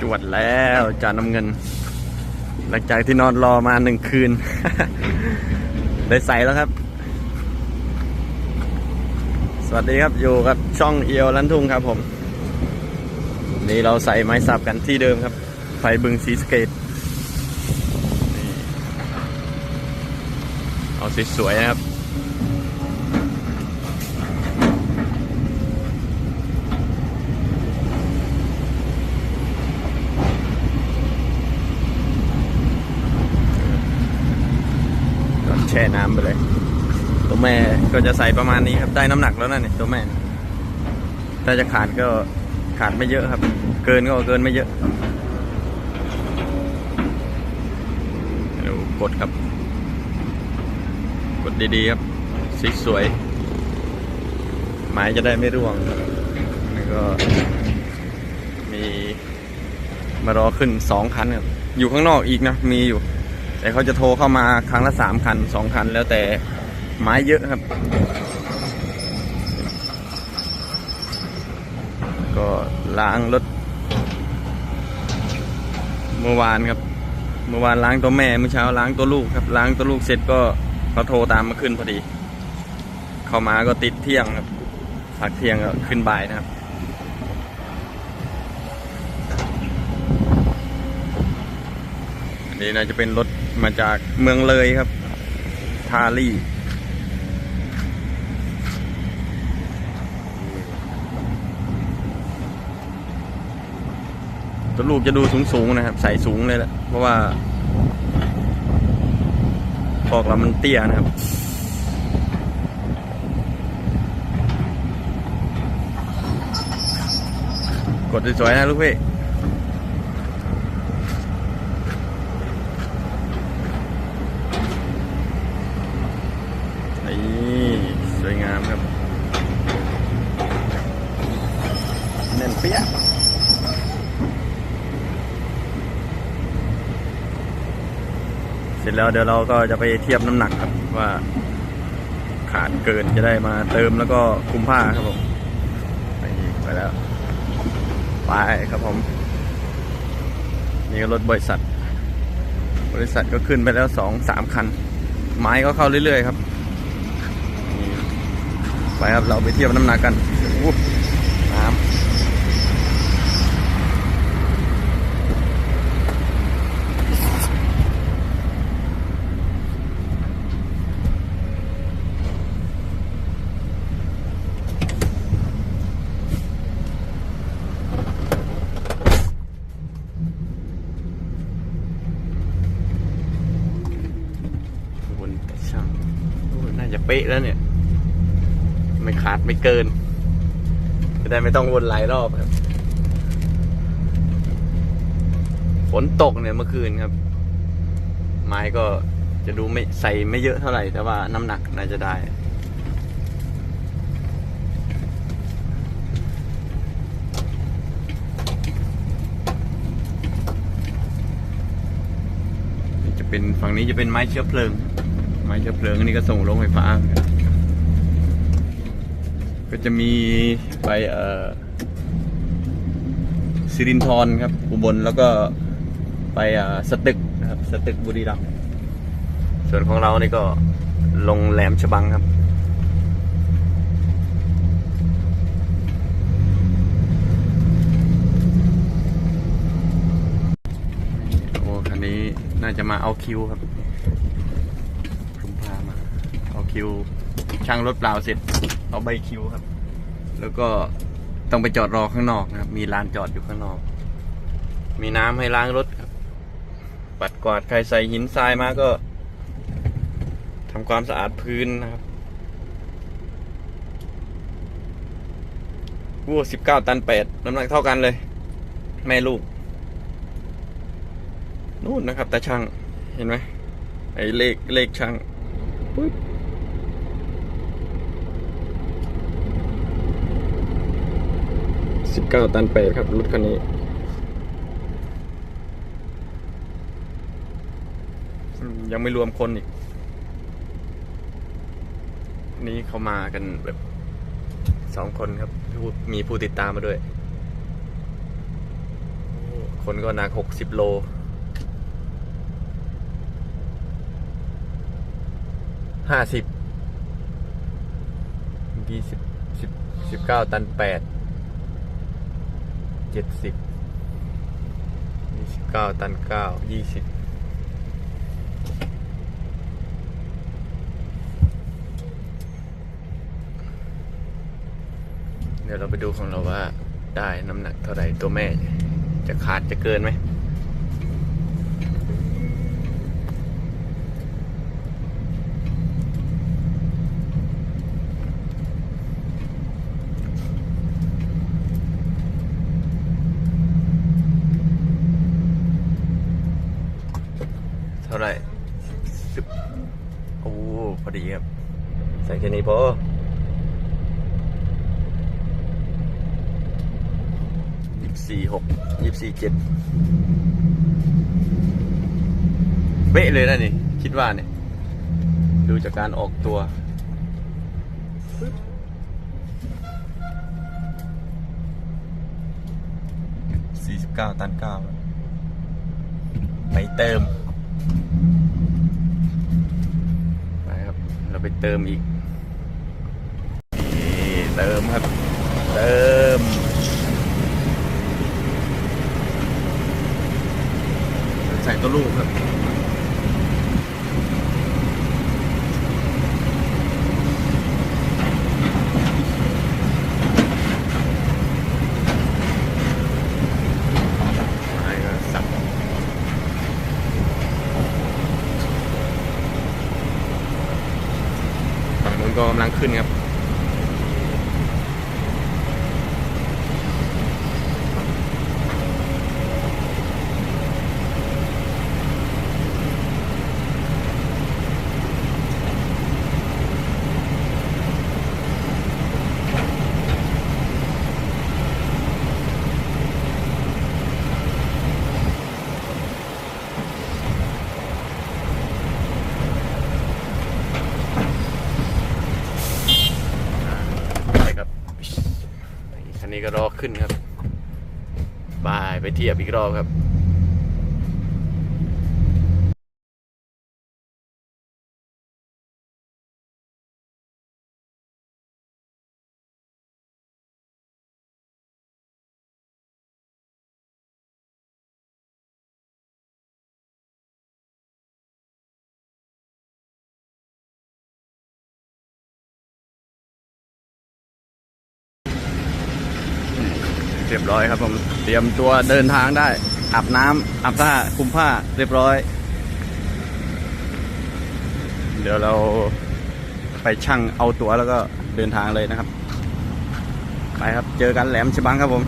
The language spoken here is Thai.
จวดแล้วจานน้ำเงิน หลังจากที่นอนรอมาหนึ่งคืน ได้ใส่แล้วครับ สวัสดีครับอยู่กับช่องเอียวลันทุ่งครับผม นี่เราใส่ไม้สับกันที่เดิมครับ ไฟบึงสีสเกตเอาสวยๆนะครับ ช่น้ำไปเลย ตัวแม่ก็จะใส่ประมาณนี้ครับ ได้น้ำหนักแล้วนั่นเนี่ยตัวแม่ ถ้าจะขาดก็ขาดไม่เยอะครับ เกินก็เกินไม่เยอะดูกดครับ กดดีๆครับสีสวยไม้จะได้ไม่ร่วงแล้วก็มีมารอขึ้นสองคันครับ อยู่ข้างนอกอีกนะ มีอยู่ แต่เขาจะโทรเข้ามาครั้งละสามคันสองคัน แล้วแต่ไม้เยอะครับ ก็ล้างรถ เมื่อวานครับ เมื่อวานล้างตัวแม่เมื่อเช้าล้างตัวลูกครับ ล้างตัวลูกเสร็จก็เขาโทรตามมาขึ้นพอดี เข้ามาก็ติดเที่ยงครับพักเที่ยงก็ขึ้นบ่ายนะครับ นนี้น่าจะเป็นรถมาจากเมืองเลยครับ ทารี่ตัวลูกจะดูสูงๆนะครับ ใส่สูงเลยแหละเพราะว่าพอกเรามันเตี้ยนะครับกดสวยๆนะลูกพี่ นี่สวยงามครับแน่นเปี้ยะเส ร็จแล้วเดี๋ยวเราก็จะไปเทียบน้ำหนักครับว่าขาดเกินจะได้มาเติมแล้วก็คุมผ้าครับผมไปไปแล้วไปครับผมนี่รถบริษัท บริษัทก็ขึ้นไปแล้วสองสามคัน ไม้ก็เข้าเรื่อยๆครับ ไปครับเราไปเทียบน้ำหนักกันอู้ำบนช่างโอ้น่าจะ เป๊ะแล้วเนี่ย ไม่ขาดไม่เกินจะได้ไม่ต้องวนหลายรอบครับฝนตกเนี่ยเมื่อคืนครับ ไม้ก็จะดูไม่ใส่ไม่เยอะเท่าไหร่ แต่ว่าน้ำหนักน่าจะได้ จะเป็นฝั่งนี้จะเป็นไม้เชื้อเพลิง ไม้เชื้อเพลิงอันนี้ก็ส่งโรงไฟฟ้า ก็จะมีไปเอ่อสิรินทรครับ อุบลแล้วก็ไปอ่อสตึกนะครับสตึกบุรีรัมย์ส่วนของเรานี่ก็ลงแหลมฉบังครับโอ้คันนี้น่าจะมาเอาคิวครับคุมพามา เอา คิว ช่างรถเปล่าเสร็จ เอาใบคิวครับ แล้วก็ต้องไปจอดรอข้างนอกนะครับ มีลานจอดอยู่ข้างนอก มีน้ำให้ล้างรถครับ ปัดกวาดใครใส่หินทรายมาก็ทำความสะอาดพื้นนะครับวัวสิบเก้าตันแปดน้ำหนักเท่ากันเลย แม่ลูก นู่นนะครับตาช่าง เห็นไหมไอ้เลขเลขช่างปึ๊บ เก้าตันเปดครับ รถคันนี้ ยังไม่รวมคนอีก นี่เขามากันแบบสองคนครับ มีผู้ติดตามมาด้วยคคนก็หนักหกสิบโลห้าสิบยี่สิบสิบสิบเก้าตันแปด เจ็ดสิบยี่สิบเก้าตันเก้ายี่สิบเดี๋ยวเราไปดูของเราว่าได้น้ำหนักเท่าไหร่ตัวแม่ จะขาดจะเกินไหม เท่าไหร่สิบโอ้พอดีครับ ใส่แค่นี้พอยี่สี่หกยี่สี่เจ็ดเป๊ะเลยนะนี่ คิดว่าเนี่ย ดูจากการออกตัวสี่สิบเก้าตันเก้าไปเติม เราไปเติมอีก นี่เติมครับ เติม ใส่ตัวลูกครับ ไม้ก็สับฝั่งนู้นก็กำลังขึ้นครับ ไปครับคันนี้ก็รอ ขึ้นครับบายไปเทียบอีกรอบครับ เรียบร้อยครับผมเตรียมตัวเดินทางได้อาบน้ำอาบผ้าคลุมผ้าเรียบร้อย เดี๋ยวเราไปชั่งเอาตั๋วแล้วก็เดินทางเลยนะครับ ไปครับเจอกันแหลมฉบังครับผม